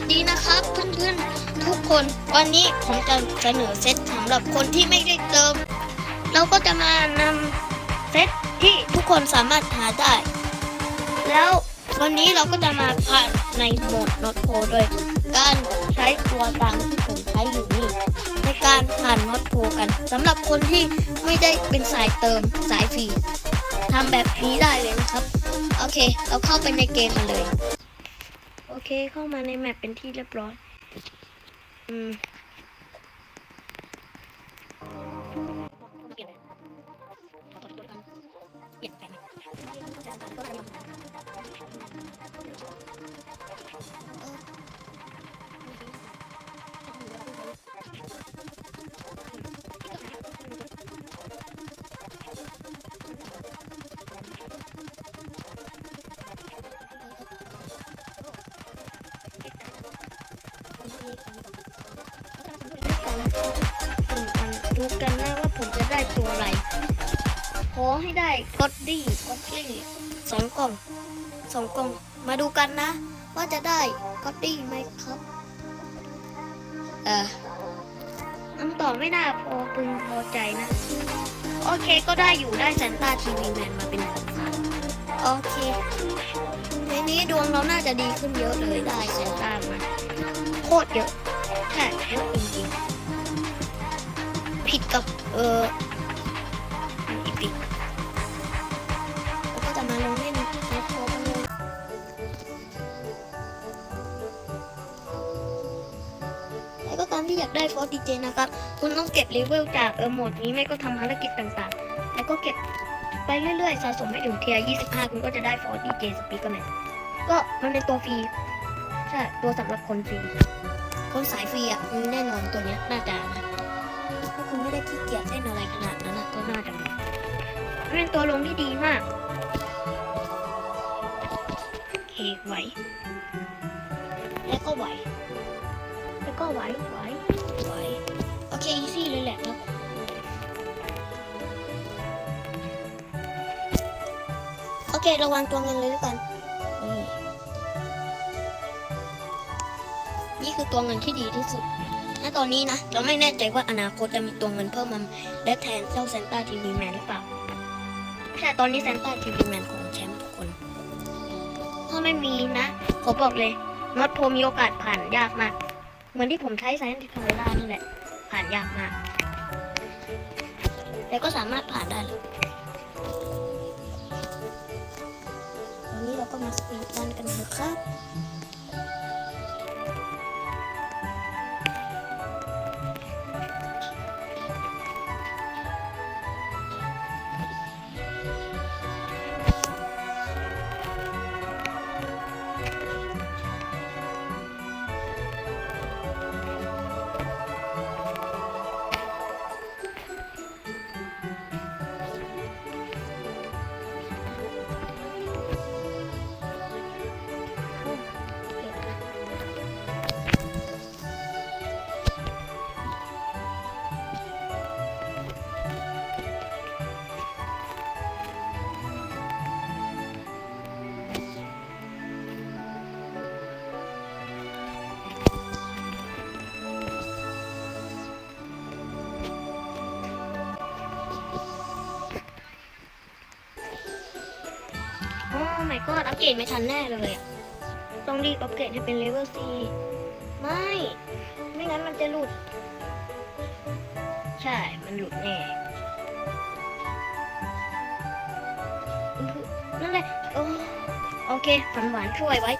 วัสดีนะครับเพื่อนๆทุกคน วันนี้ผมจะเสนอเซตสำหรับคนที่ไม่ได้เติม เราก็จะมานำเซตที่ทุกคนสามารถหาได้ แล้ววันนี้เราก็จะมาผ่านในโหมด Not Pro โดยการใช้ตัวตังที่ผมใช้อยู่นี่ในการผ่าน Not Pro กันสำหรับคนที่ไม่ได้เป็นสายเติมสายฟรีทำแบบนี้ได้เลยนะครับ โอเค เราเข้าไปในเกมกันเลย โอเคเข้ามาในแมปเป็นที่เรียบร้อย อืม ดูกันนะว่าผมจะได้ตัวอะไร ขอให้ได้ก็อดดี้ก็อดดี้สองกล่องสองกล่อง มาดูกันนะ ว่าจะได้ก็อดดี้ไหมครับ เออคำตอบไม่น่าพอพึงพอใจนะ โอเคก็ได้อยู่ได้แซนต้าทีวีแมนมาเป็นของโอเคในนี้ดวงเราน่าจะดีขึ้นเยอะเลยได้แซนต้าม คตรเยอะแค่เยอะจริงๆผิดกับเอออีพิกแล้วก็จะมาลงเล่นในโคกันเลยแล้วก็ตามที่อยากได้ฟอร์ดีเจนะครับ คุณต้องเก็บเลเวลจากเออโหมดนี้ไม่ก็ทำภารกิจต่างๆ แล้วก็เก็บไปเรื่อยๆ สะสมให้ถึงเทียร์25 คุณก็จะได้ฟอร์ดีเจสปีกเกอร์แมนก็มันเป็นตัวฟรี ใช่ ตัวสำหรับคนฟรี คนสายฟรีอะมีแน่นอนตัวเนี้ยน่าจะนะถ้าคุณไม่ได้ขี้เกียจเล่นอะไรขนาดนั้นนะก็น่าจะมีมันเป็นตัวลงที่ดีมากโอเคไหว แล้วก็ไหว แล้วก็ไหวไหวไหวโอเคอีซี่เลยแหละครับโอเค ระวังตัวเงินเลยแล้วกันนี่ ตัวเงินที่ดีที่สุดณตอนนี้นะ เราไม่แน่ใจว่าอนาคตจะมีตัวเงินเพิ่มมาและแทนเจ้าเซนต้าทีวีแมนหรือเปล่าแต่ตอนนี้เซนต้าทีวีแมนของแชมป์ทุกคน ถ้าไม่มีนะผมบอกเลยน็อตโพมีโอกาสผ่านยากมาก เหมือนที่ผมใช้ไซน์ที่คาเมล่านี่แหละ ผ่านยากมาก แต่ก็สามารถผ่านได้เลยตอนนี้เราก็มาสปีดรันกันเถอะครับ เกรดไม่ทันแน่เลยอะต้องรีบอัปเกรดให้เป็นเลเวล C ไม่ ไม่งั้นมันจะหลุด ใช่ มันหลุดแน่อือนั่นแหละโอโอเคฝันหวานช่วยไว้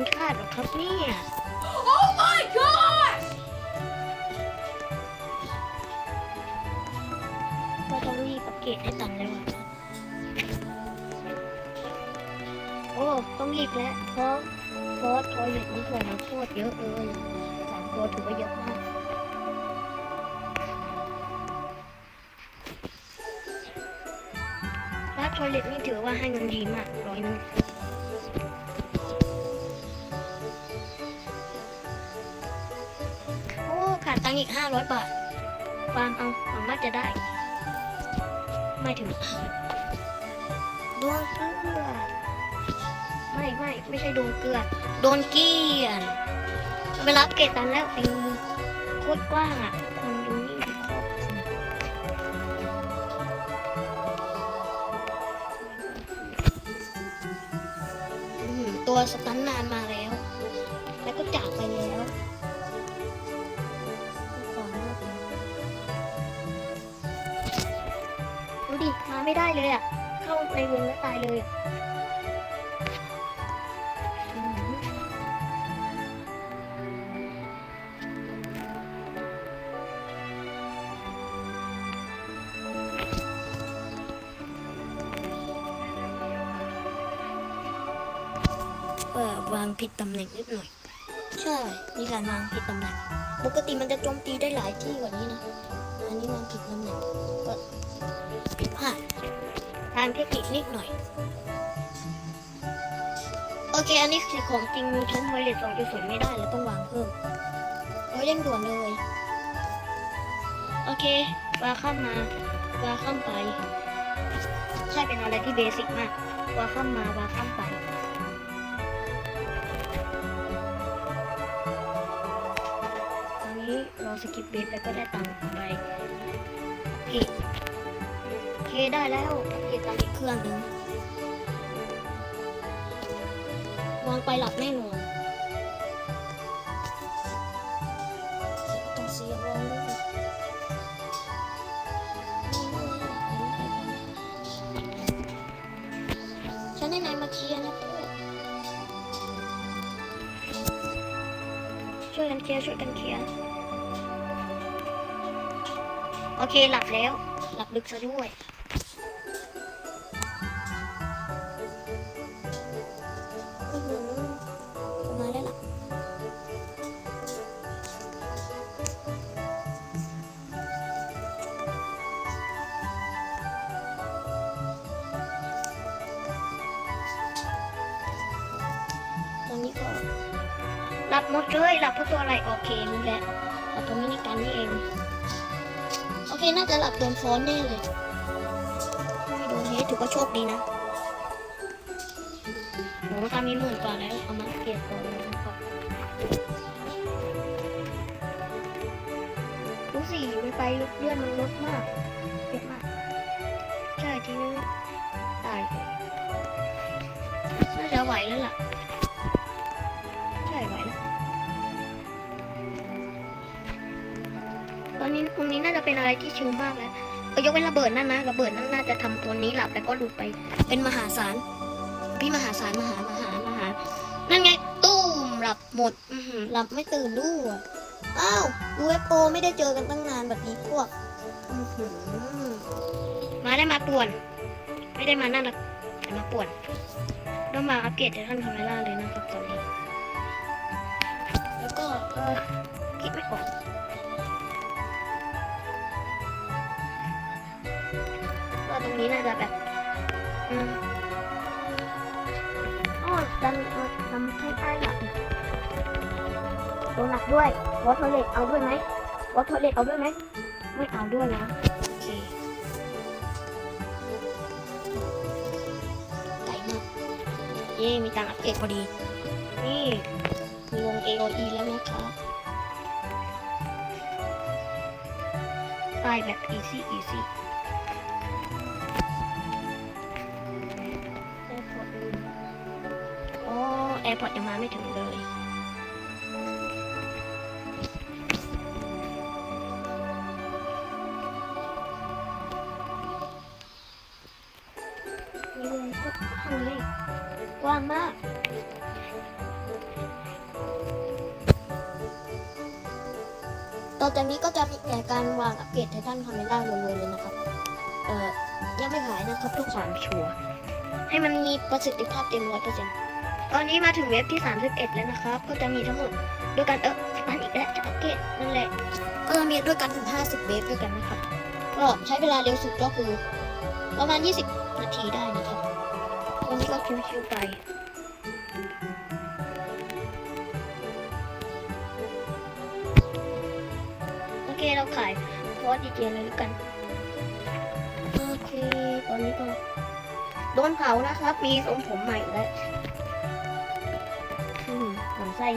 คุ้ค่าหรอกครับเนี่ย Oh my gosh ก็ต้องรีบอัเกรดให้ตันแล้วอะโอ้ต้องรีบแล้วเพราะเพราะทอยเล็ตนี่ส่วนมาโคตรเยอะเลยสามตัวถือว่าเยอะมากแล้วทอยเล็ตนี่ถือว่าให้เงินดีมากร้อยหนึง ตังค์อีกห้าร้อยบาทฟาร์มเอาหวังว่าจะได้ ไม่ถึงดวงเกลือไม่ไม่ไม่ใช่โดนเกลือโดนเกลียนเวลาอัปเกตันแล้วไอ้โคตรกว้างอะคนดูนี่ครอบคลุมอืมตัวสตันนานมา ไม่ได้เลยอะ เข้าในวงแล้วตายเลยอะอืมเออวางผิดตำแหน่งนิดหน่อย ใช่ มีการวางผิดตำแหน่ง ปกติมันจะโจมตีได้หลายที่กว่านี้นะ อันนี้วางผิดตำหน่งก็ผิดพลาดทางเทคนิคนิดหน่อย โอเค อันนี้คือของจริงมีชั้นไวเลสสองจุดศูนย์ไม่ได้แล้วต้องวางเพิ่มเราเร่งด่วนเลย โอเควางข้ามมาวางข้ามไป ใช่เป็นอะไรที่เบสิกมากวางข้ามมาวางข้ามไป เราสกิปเบสแล้วก็ได้ตังค์ไปโอเคโอเคได้แล้วเก็บตังค์อีกเครื่องหนึ่งวางไปหลับแน่นอนต้องเสียวางด้วยฉันให้นมาเคลียร์นะเพื่อนช่วยกันเคลียร์ช่วยกันเคลียร์ โอเคหลับแล้ว หลับลึกซะด้วยอื้อหือมาแล้วล่ะตอนนี้ก็หลับหมดเลยหลับเพราะตัวอะไรโอเครู้แล้วหลับตัวมินิกันนี่เองโอ เคน่าจะหลับโดนฟ้อนแน่เลย ไม่โดนเฮดถือว่าโชคดีนะโหตอนนี้หมื่นกว่าแล้วเอามาเก็บก่อนนะครับรู้สิไม่ไปลุกเลื่อนมันลดมากเยอะมาก ใช่ทีนี้ตายน่าจะไหวแล้วล่ะ ตอนนี้ตรงนี้น่าจะเป็นอะไรที่ชิลมากแล้วเออยกเว้นระเบิดนั่นนะระเบิดนั่นน่าจะทำตัวนี้หลับแล้วก็หลุดไป เป็นมหาศาลพี่มหาศาลมหามหามหา นั่นไงตู้มหลับหมดอืหลับไม่ตื่นด้วยอ้าวยูเอฟโอไม่ได้เจอกันตั้งนานแบบนี้พวกมาได้มาป่วน ไม่ได้มานั่นหรอกแต่มาป่วนต้องมาอัปเกรดท่านคาเมล่าเลยนะครับตอนนี้ แล้วก็เออคิดไม่ออก ตรงนี้น่าจะแบบอ๋อดันเอาทำให้ใต้หลับตัวหนักด้วยวอทเลตเอาด้วยไหมวอทเลตเอาด้วยไหมไม่เอาด้วยนะโอเคไก่มากเย่มีตังอัปเกรดพอดี นี่มีวง AOE แล้วนะคะตายแบบ easy easy ร์พอร์ตยังมาไม่ถึงเลยมีวงก็ข้างนี้กว้างมากต่อจากนี้ก็จะมีแต่การวางอัปเกรดไททันคาเมล่าลงเลยเลยนะครับ เอ่อ ยังไม่ขายนะครับทุกความชัวร์ให้มันมีประสิทธิภาพเต็มร้อยเปอร์เซ็นต์ ตอนนี้มาถึงเว็บที่ 31 แล้วนะครับ ก็จะมีทั้งหมดด้วยกันเอออันอีกแล้วจะอัปเกรดนั่นแหละก็จะมีด้วยกันถึง 50 เว็บด้วยกันนะครับ ก็ใช้เวลาเร็วสุดก็คือ ประมาณ 20 นาทีได้นะครับวันนี้ก็ชิวๆไปโอเคเราขายฟอสดีเจเลยแล้วกันโอเคตอนนี้ก็โดนเผานะครับ มีทรงผมใหม่แล้วอืมเหมือน ไส้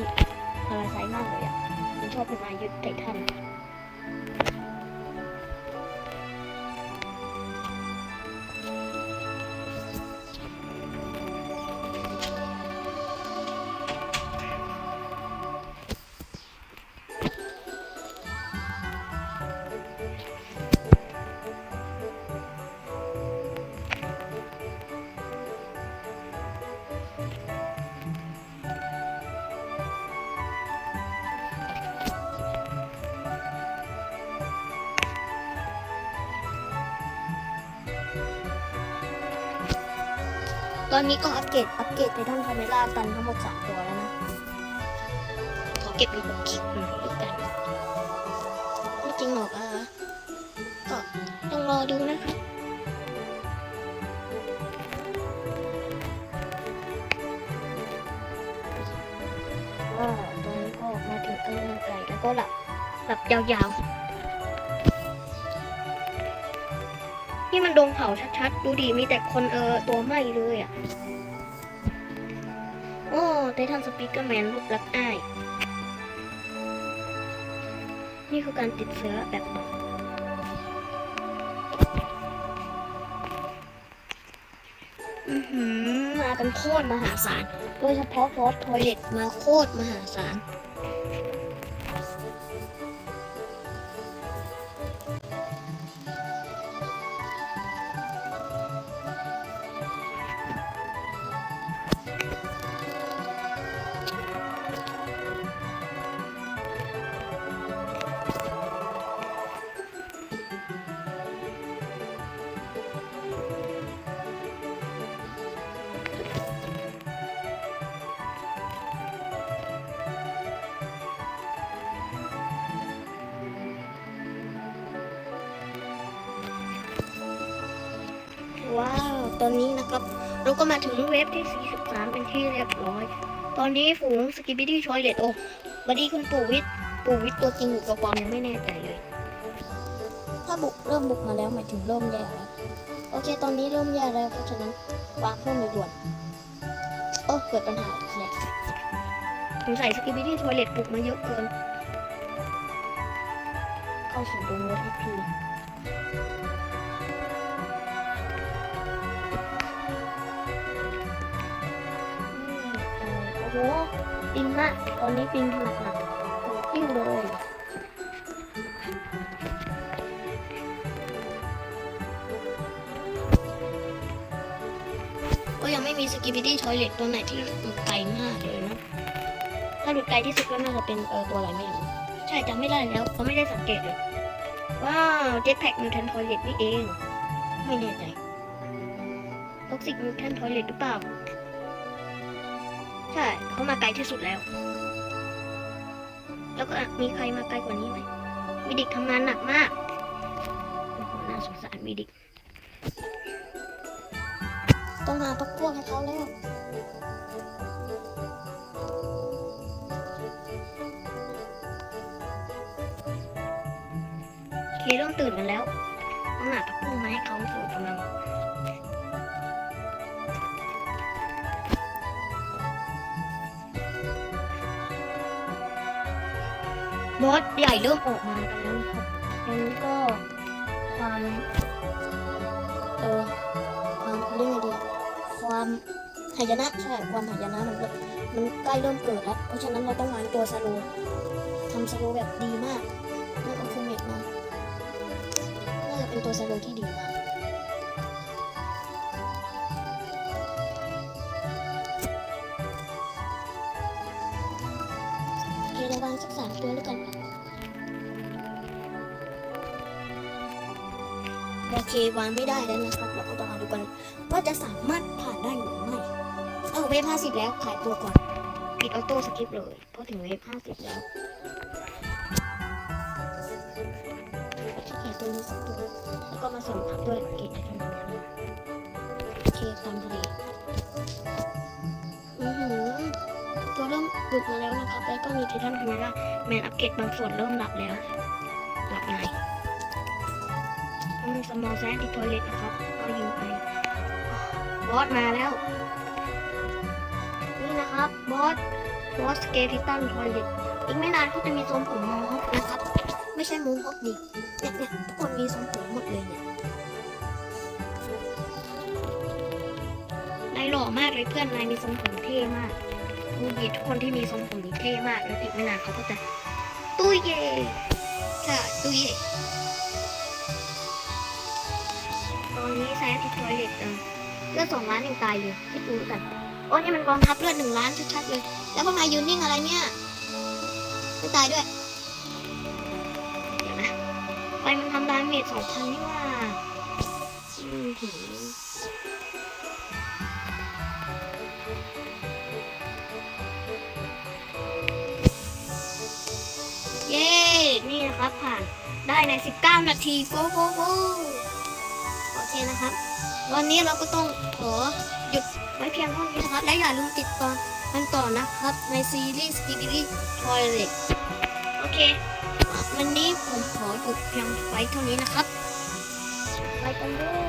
พาราไซมากเลยอะผมชอบเป็นอายุไททัน ตอนนี้ก็อัปเกรดอัปเกรดไปททันคาเมล่าตันทั้งหมดสามตัวแล้วนะขอเก็บเป็นหกคลิปหน่อยแล้วกันไม่จริงหรอกอะก็ต้องรอดูนะครับก็ตอนนี้ก็มาถึงกำลังไก่แล้วก็หลับหลับยาวๆ นี่มันดงเผาชัดๆ ดูดีมีแต่คนเออตัวไหม้เลยอะ โอ้ไททันสปีกเกอร์แมนรูปรักอ้าย นี่คือการติดเชื้อแบบอือหือมากันโคตรมหาศาล โดยเฉพาะฟอสทอยเล็ตมาโคตรมหาศาล ว้าว ตอนนี้นะครับ เราก็มาถึงเวฟที่ 43 เป็นที่เรียบร้อย ตอนนี้ฝูงสกิบิดี้ชอยเลตโอ้บัดดี้คุณปู่วิทย์ปู่วิทย์ตัวจริงหรือตัวปลอมยังไม่แน่ใจเลย ถ้าบุกเริ่มบุกมาแล้วหมายถึงเริ่มแย่แล้วโอเค ตอนนี้เริ่มแย่แล้วเพราะฉะนั้นวางเพิ่มเลยด่วนโอ้เกิดปัญหาอีกแล้วสงสัยสกิบิดี้ชอยเลตบุกมาเยอะเกิน เข้าสู่ดงรถทักที โหปิงมากตอนนี้ปิงหนักหนักโอ้ปิ้วเลยก็ยังไม่มีสกิบิดี้ทอยเล็ตตัวไหนที่หลุดไกลมากเลยนะ ถ้าหลุดไกลที่สุดก็น่าจะเป็นเออตัวอะไรไม่รู้ ใช่จำไม่ได้แล้วเขาไม่ได้สังเกตเลย ว้าวเจ็ตแพ็กมิวแทนทอยเล็ตนี่เอง ไม่แน่ใจท็อกซิกมิวแทนทอยเล็ตหรือเปล่า ใช่เขามาไกลที่สุดแล้ว แล้วก็มีใครมาไกลกว่านี้ไหมวิดิกทำงานหนักมากโอ้โหน่าสงสารวิดิกต้องหาพักพวกให้เขาแล้วเคเริ่มตื่นกันแล้วต้องหาพักพวกมาให้เขาเสริมกำลัง บอสใหญ่เริ่มออกมากันแล้วนะครับงั้นก็ความเออความเขาเรียกไงดีความหายนะใช่ความหายนะมันก็มันใกล้เริ่มเกิดแล้ว เพราะฉะนั้นเราต้องวางตัวสโลทำสโลแบบดีมากนั่นก็คือเม็ดมาน่าจะเป็นตัวสโลที่ดีมาก วางไม่ได้แล้วนะครับ เราก็ต้องมาดูกันว่าจะสามารถผ่านได้หรือไม่ เอาเวฟห้าสิบแล้วถ่ายตัวก่อน ปิดออโต้สคริปต์เลย เพราะถึงเวฟห้าสิบแล้วแล้วก็มาส่งพับด้วยเกจโอเคตามเลยอือหือตัวเริ่มหลุดมาแล้วนะครับ แล้วก็มีเททันพาราแมนอัปเกรดบางส่วนเริ่มหลับแล้ว มีสมอลแซนที่ทอยเล็ตนะครับ ก็ยิงไป บอสมาแล้ว นี่นะครับ บอส บอสเกติตันทอยเล็ตอีกไม่นานก็จะมีทรงผมมอฮอปนะครับ ไม่ใช่มูฮอปดิเนี่ยเนี่ยทุกคนมีทรงผมหมดเลยเนี่ยนายหล่อมากเลยเพื่อนนายมีทรงผมเท่มากดูดีทุกคนที่มีทรงผมนี่เท่มาก แล้วอีกไม่นานเขาก็จะตุ้ยเย่ค่ะตุ้ยเย่ นนี้แซนที่ทอยเล็ตเออเลือดสองล้านยังตายอยู่คิดดูกันโอ้ยนี่มันกองทัพเลือดหนึ่งล้านชัดๆเลย แล้วพวกนายยืนนิ่งอะไรเนี่ยไม่ตายด้วยเดี๋ยวนะไฟมันทำดาเมจสองพันนี่ว่าเย้ นี่นะครับผ่านได้ใน 19 นาทีโกโกโกโอ เคนะครับ วันนี้เราก็ต้องขอหยุดไว้เพียงเท่านี้นะครับ และอย่าลืมติดตามกันต่อนะครับ ในซีรีส์ Skibidi Toilet โอเค วันนี้ผมขอหยุดเพียงไว้เท่านี้นะครับ ไปกันด้วย